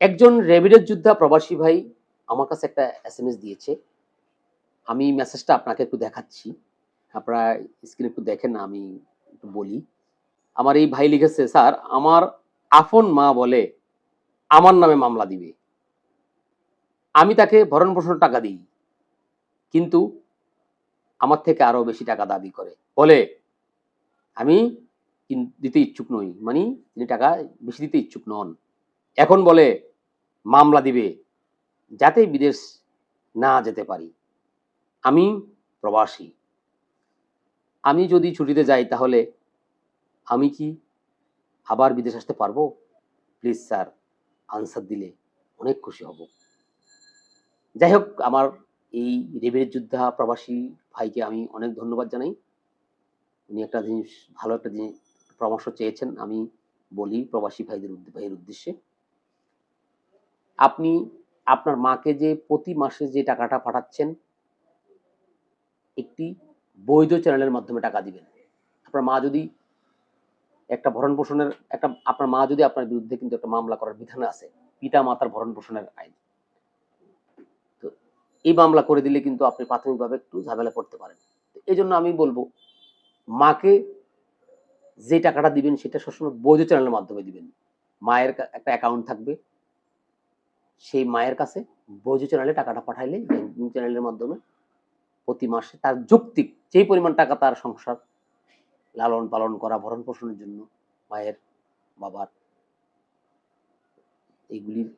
একজন রেভিডের যোদ্ধা প্রবাসী ভাই আমার কাছে একটা এস দিয়েছে। আমি মেসেজটা আপনাকে একটু দেখাচ্ছি। আপনারা স্ক্রিনে একটু দেখেন না, আমি একটু বলি। আমার এই ভাই লিখেছে, স্যার, আমার আফন মা বলে আমার নামে মামলা দিবে। আমি তাকে ভরণ পোষণ টাকা দিই, কিন্তু আমার থেকে আরও বেশি টাকা দাবি করে। বলে, আমি দিতে ইচ্ছুক নই। মানে তিনি টাকা বেশি দিতে ইচ্ছুক নন। এখন বলে, মামলা দিবে যাতে বিদেশ না যেতে পারি। আমি প্রবাসী। আমি যদি ছুটিতে যাই তাহলে আমি কি আবার বিদেশ আসতে পারব? প্লিজ স্যার, আনসার দিলে অনেক খুশি হব। যাই হোক, আমার এই রেবের যোদ্ধা প্রবাসী ভাইকে আমি অনেক ধন্যবাদ জানাই। উনি একটা জিনিস, ভালো একটা জিনিস, পরামর্শ চেয়েছেন। আমি বলি প্রবাসী ভাইদের ভাইয়ের উদ্দেশ্যে। আপনি আপনার মাকে যে প্রতি মাসে যে টাকাটা পাঠাচ্ছেন, একটি বৈধ চ্যানেলের মাধ্যমে টাকা দিবেন। আপনার মা যদি একটা ভরণ পোষণের একটা, আপনার মা যদি আপনার বিরুদ্ধে কিন্তু একটা মামলা করার বিধান আছে, পিতা মাতার ভরণ পোষণের আইন। তো এই মামলা করে দিলে কিন্তু আপনি প্রাথমিকভাবে একটু ঝামেলা পড়তে পারেন। এই জন্য আমি বলব, মাকে যে টাকাটা দিবেন সেটা সবসময় বৈধ চ্যানেলের মাধ্যমে দিবেন। মায়ের একটা অ্যাকাউন্ট থাকবে সেই মায়ের কাছে বৈধ চ্যানেলে টাকাটা পাঠাইলে ব্যাংকিং চ্যানেলের মাধ্যমে প্রতি মাসে তার যৌক্তিক যেই পরিমাণ টাকা তার সংসার লালন পালন করা, ভরণ পোষণের জন্য মায়ের বাবার এইগুলির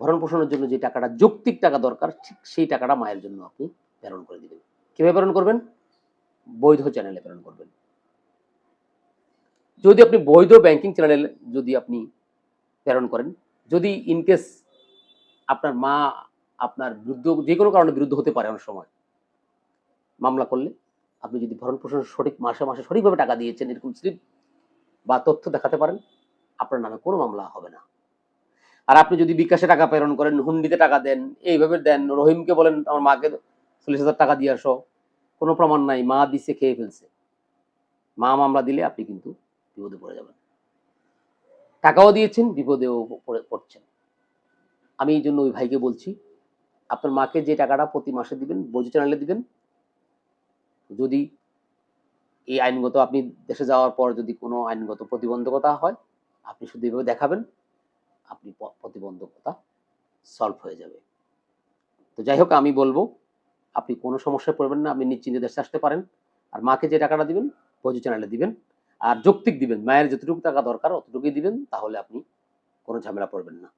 ভরণ পোষণের জন্য যে টাকাটা যৌক্তিক টাকা দরকার, ঠিক সেই টাকাটা মায়ের জন্য আপনি প্রেরণ করে দিবেন। কীভাবে প্রেরণ করবেন? বৈধ চ্যানেলে প্রেরণ করবেন। যদি আপনি বৈধ ব্যাংকিং চ্যানেলে যদি আপনি প্রেরণ করেন, যদি ইনকেস আপনার মা, আপনার বিরুদ্ধ যে কোনো কারণে বিরুদ্ধ হতে পারে অনেক সময়। মামলা করলে আপনি যদি ভরণ পোষণ সঠিক মাসে মাসে সঠিকভাবে টাকা দিয়েছেন, এরকম স্লিপ বা তথ্য দেখাতে পারেন, আপনার নামে কোনো মামলা হবে না। আর আপনি যদি বিকাশে টাকা প্রেরণ করেন, হুন্ডিতে টাকা দেন, এইভাবে দেন, রহিমকে বলেন, আমার মাকে চল্লিশ হাজার টাকা দিয়ে আসো। কোনো প্রমাণ নাই, মা দিছে, খেয়ে ফেলছে। মা মামলা দিলে আপনি কিন্তু বিপদে পড়ে যাবেন। টাকাও দিয়েছেন, বিপদেও পড়ে- পড়ছেন। আমি এই জন্য ওই ভাইকে বলছি, আপনার মাকে যে টাকাটা প্রতি মাসে দিবেন বৈধ চ্যানেলে দিবেন, যদি এই আইনগত আপনি দেশে যাওয়ার পর যদি কোনো আইনগত প্রতিবন্ধকতা হয়, আপনি শুধু এইভাবে দেখাবেন, আপনি প্রতিবন্ধকতা সলভ হয়ে যাবে। তো যাই হোক, আমি বলব, আপনি কোনো সমস্যায় পড়বেন না, আপনি নিশ্চিন্তে দেশে আসতে পারেন, আর মাকে যে টাকাটা দিবেন বৈধ চ্যানেলে দিবেন, আর যৌক্তিক দিবেন, মায়ের যতটুকু টাকা দরকার, অতটুকুই দিবেন, তাহলে আপনি কোনো ঝামেলা পড়বেন না।